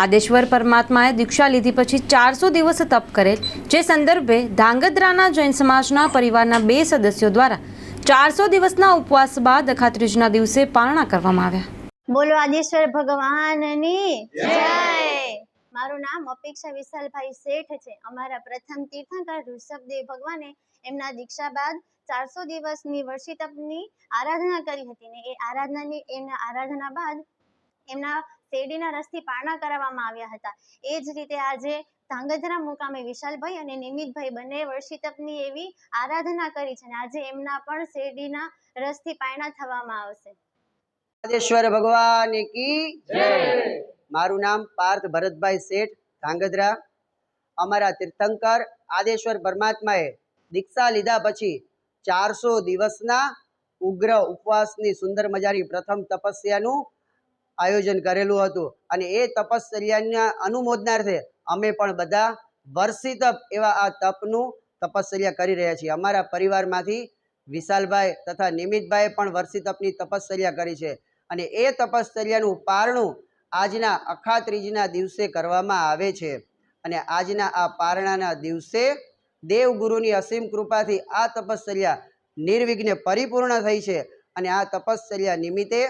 આદેશ્વર પરમાત્માએ દીક્ષા લીધી પછી ચારસો દિવસ તપ કરેલ જે સંદર્ભે ધાંગધ્રાના જૈન સમાજના પરિવારના બે સદસ્યો દ્વારા ચારસો દિવસના ઉપવાસ બાદ અખાત્રીજના દિવસે પારણા કરવામાં આવ્યા. બોલો આદેશ્વર ભગવાનની. જય. મારું નામ અપેક્ષા વિશાલભાઈ શેઠ છે. અમારા પ્રથમ તીર્થંકર ઋષભદેવ ભગવાને એમના દીક્ષા બાદ ચારસો દિવસની વર્ષી તપની આરાધના કરી હતી ને એ આરાધનાની એમના આરાધના બાદ એમના શેરડીના રસથી પારણા કરાવવામાં આવ્યા હતા. એ જ રીતે આજે ધાંગધ્રા મુકામે વિશાલભાઈ અને નિમિતભાઈ બંને વર્ષિતપની એવી આરાધના કરી છે અને આજે એમના પણ શેરડીના રસથી પારણા થવામાં આવશે. આદેશ્વર ભગવાન કી મારું નામ પાર્થ ભરતભાઈ શેઠ ધાંગધ્રા. અમારા તીર્થંકર આદેશ્વર પરમાત્માએ દીક્ષા લીધા પછી ચારસો દિવસના ઉગ્ર ઉપવાસની સુંદર મજાની પ્રથમ તપસ્યાનું આયોજન કરેલું હતું. અને એ તપશ્ચર્યાના અનુમોદનાર્થે અમે પણ બધા વર્ષી તપ એવા આ તપનું તપશ્ચર્યા કરી રહ્યા છીએ. અમારા પરિવારમાંથી વિશાલભાઈ તથા નિમિતભાઈએ પણ વર્ષી તપની તપશ્ચર્યા કરી છે. અને એ તપશ્ચર્યાનું પારણું આજના અખાત્રીજના દિવસે કરવામાં આવે છે. અને આજના આ પારણાના દિવસે દેવગુરુની અસીમ કૃપાથી આ તપશ્ચર્યા નિર્વિઘ્ને પરિપૂર્ણ થઈ છે. અને આ તપશ્ચર્યા નિમિત્તે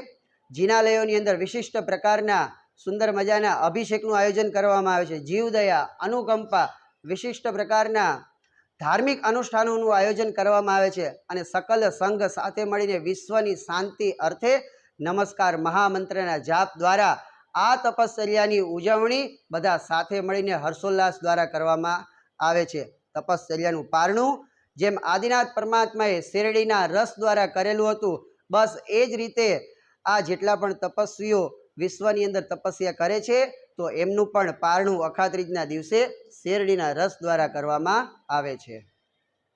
જિનાલયોની અંદર વિશિષ્ટ પ્રકારના સુંદર મજાના અભિષેકનું આયોજન કરવામાં આવે છે. જીવદયા, અનુકંપા વિશિષ્ટ પ્રકારના ધાર્મિક અનુષ્ઠાનોનું આયોજન કરવામાં આવે છે અને સકલ સંઘ સાથે મળીને વિશ્વની શાંતિ અર્થે નમસ્કાર મહામંત્રના જાપ દ્વારા આ તપશ્ચર્યાની ઉજવણી બધા સાથે મળીને હર્ષોલ્લાસ દ્વારા કરવામાં આવે છે. તપશ્ચર્યાનું પારણું જેમ આદિનાથ પરમાત્માએ શેરડીના રસ દ્વારા કરેલું હતું, બસ એ જ રીતે આ જેટલા પણ તપસ્વીઓ વિશ્વની અંદર તપસ્યા કરે છે, તો એમનું પણ પારણું અખાત્રીજના દિવસે શેરડીના રસ દ્વારા કરવામાં આવે છે.